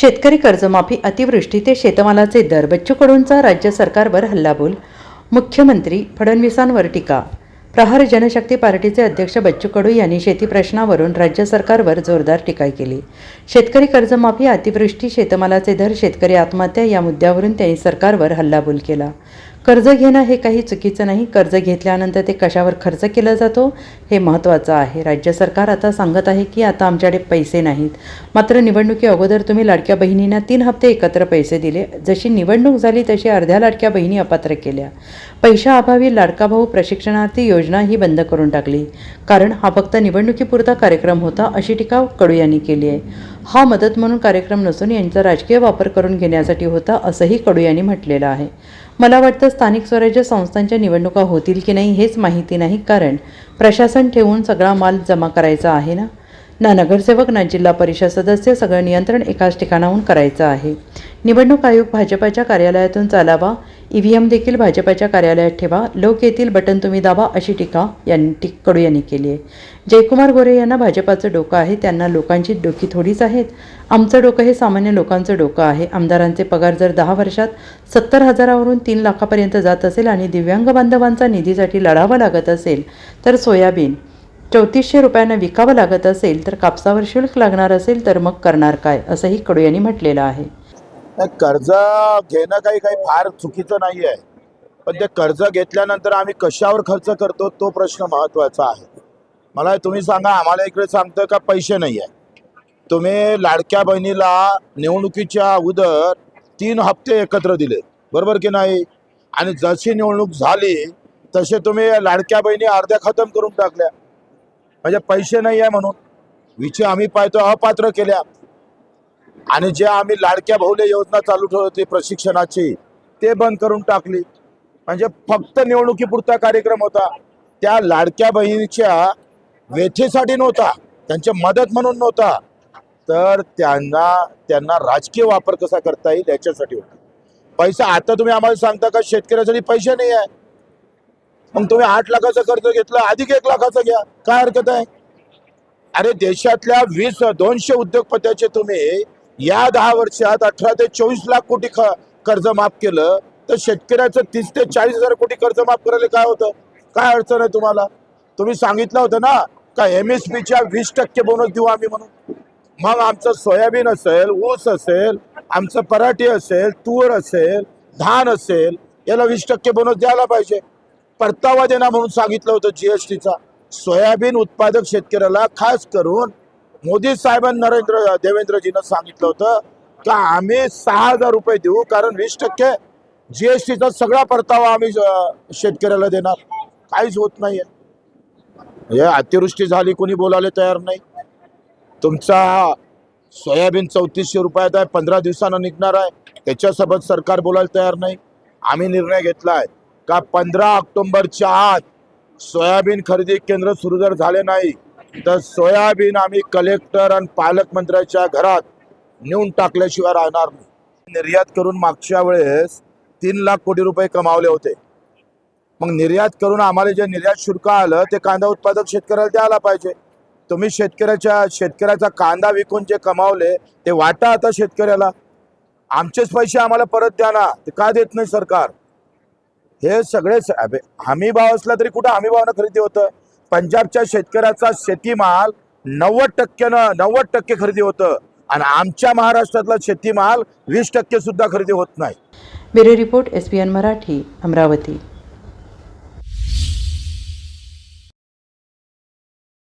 शेतकरी कर्जमाफी अतिवृष्टी ते शेतमालाचे दर. बच्चू कडूंचा राज्य सरकारवर हल्लाबोल. मुख्यमंत्री फडणवीसांवर टीका. प्रहार जनशक्ती पार्टीचे अध्यक्ष बच्चू कडू यांनी शेती प्रश्नावरून राज्य सरकारवर जोरदार टीका केली. शेतकरी कर्जमाफी अतिवृष्टी शेतमालाचे दर शेतकरी आत्महत्या या मुद्द्यावरून त्यांनी सरकारवर हल्लाबोल केला. कर्ज घेणं हे काही चुकीचं नाही. कर्ज घेतल्यानंतर ते कशावर खर्च केला जातो हे महत्त्वाचं आहे. राज्य सरकार आता सांगत आहे की आता आमच्याकडे पैसे नाहीत. मात्र निवडणुकी अगोदर तुम्ही लाडक्या बहिणींना तीन हप्ते एकत्र पैसे दिले. जशी निवडणूक झाली तशी अर्ध्या लाडक्या बहिणी अपात्र केल्या. पैशाअभावी लाडका भाऊ प्रशिक्षणार्थी योजना ही बंद करून टाकली. कारण हा फक्त निवडणुकीपुरता कार्यक्रम होता अशी टीका कडू यांनी केली आहे. हा मदत म्हणून कार्यक्रम नसून यांचा राजकीय वापर करून घेण्यासाठी होता असंही कडू यांनी म्हटलेलं आहे. मला वाटतं स्थानिक स्वराज्य संस्थांच्या निवडणुका होतील की नाही हेच माहिती नाही कारण प्रशासन ठेवून सगळा माल जमा करायचा आहे ना? ना नगरसेवक ना जिल्हा परिषद सदस्य सगळं नियंत्रण एकाच ठिकाणाहून करायचं आहे. निवडणूक आयोग भाजपाच्या कार्यालयातून चालावा ई व्ही एम देखील भाजपाच्या कार्यालयात ठेवा. लोक येतील बटन तुम्ही दाबा अशी टीका यांनी कडू यांनी केली आहे. जयकुमार गोरे यांना भाजपाचं डोकं आहे. त्यांना लोकांची डोकी थोडीच आहेत. आमचं डोकं हे सामान्य लोकांचं डोकं आहे. आमदारांचे पगार जर दहा वर्षात सत्तर हजारावरून तीन लाखापर्यंत जात असेल आणि दिव्यांग बांधवांचा निधीसाठी लढावा लागत असेल तर सोयाबीन चौतीसशे रुपयांना विकावं लागत असेल तर कापसावर शुल्क लागणार असेल तर मग करणार काय? असंही कडू यांनी म्हटलेलं आहे. नाही, कर्ज घेणं काही काही फार चुकीचं नाही आहे पण ते कर्ज घेतल्यानंतर आम्ही कशावर खर्च करतो तो प्रश्न महत्त्वाचा आहे. मला तुम्ही सांगा आम्हाला इकडे सांगतं का पैसे नाही आहे तुम्ही लाडक्या बहिणीला निवडणुकीच्या अगोदर तीन हप्ते एकत्र दिले बरोबर की नाही? आणि जशी निवडणूक झाली तसे तुम्ही लाडक्या बहिणी अर्ध्या खतम करून टाकल्या. म्हणजे पैसे नाही आहे म्हणून. विचे आम्ही पाहतो अपात्र केल्या. आणि जे आम्ही लाडक्या भाऊले योजना चालू ठेवली होती प्रशिक्षणाची ते बंद करून टाकली. म्हणजे फक्त निवडणुकीपुरता कार्यक्रम होता. त्या लाडक्या बहिणीच्या वेथेसाठी नव्हता. त्यांच्या मदत म्हणून नव्हता. तर त्यांना त्यांना राजकीय वापर कसा करता येईल याच्यासाठी होता. पैसा आता तुम्ही आम्हाला सांगता का? शेतकऱ्यासाठी पैसे नाही आहे. मग तुम्ही आठ लाखाचं कर्ज घेतलं अधिक एक लाखाचं घ्या. काय हरकत आहे? अरे देशातल्या वीस दोनशे उद्योगपत्याचे तुम्ही या दहा वर्षात अठरा ते चोवीस लाख कोटी ख कर्ज माफ केलं तर शेतकऱ्याचं तीस ते चाळीस हजार कोटी कर्ज माफ करायला काय होतं? काय अडचण आहे तुम्हाला? तुम्ही सांगितलं होतं ना का एम एस पीच्या वीस टक्के बोनस देऊ आम्ही म्हणून. मग आमचं सोयाबीन असेल ऊस असेल आमचं पराठी असेल तूर असेल धान असेल याला वीस टक्के बोनस द्यायला पाहिजे. परतावा देणार म्हणून सांगितलं होतं जीएसटीचा सोयाबीन उत्पादक शेतकऱ्याला खास करून मोदी साहेबांना नरेंद्र देवेंद्रजीनं सांगितलं होतं का आम्ही सहा हजार रुपये देऊ कारण वीस टक्के जीएसटीचा सगळा परतावा आम्ही शेतकऱ्याला देणार. काहीच होत नाहीये. हे अतिवृष्टी झाली कोणी बोलायला तयार नाही. तुमचा सोयाबीन चौतीसशे रुपयात आहे पंधरा दिवसानं निघणार आहे. त्याच्यासोबत सरकार बोलायला तयार नाही. आम्ही निर्णय घेतला आहे का पंधरा ऑक्टोंबरच्या आत सोयाबीन खरेदी केंद्र सुरू जर झाले नाही तर सोयाबीन आम्ही कलेक्टर आणि पालकमंत्र्याच्या घरात नेऊन टाकल्याशिवाय राहणार नाही. निर्यात करून मागच्या वेळेस तीन लाख कोटी रुपये कमावले होते. मग निर्यात करून आम्हाला जे निर्यात शुल्क आलं ते कांदा उत्पादक शेतकऱ्याला द्यायला पाहिजे. तुम्ही शेतकऱ्याच्या शेतकऱ्याचा कांदा विकून जे कमावले ते वाटा आता शेतकऱ्याला. आमचेच पैसे आम्हाला परत द्या ना ते का देत नाही सरकार? हे सगळे स- हमी भाव असला तरी कुठं हमी भावानं खरेदी होतं? पंजाबच्या शेतकऱ्याचा शेतीमाल नव्वद टक्क्यानं नव्वद टक्के खरेदी होतं. आणि आमच्या महाराष्ट्रातला शेतीमाल वीस टक्के सुद्धा खरेदी होत नाही. Bureau report S P N Marathi Amravati.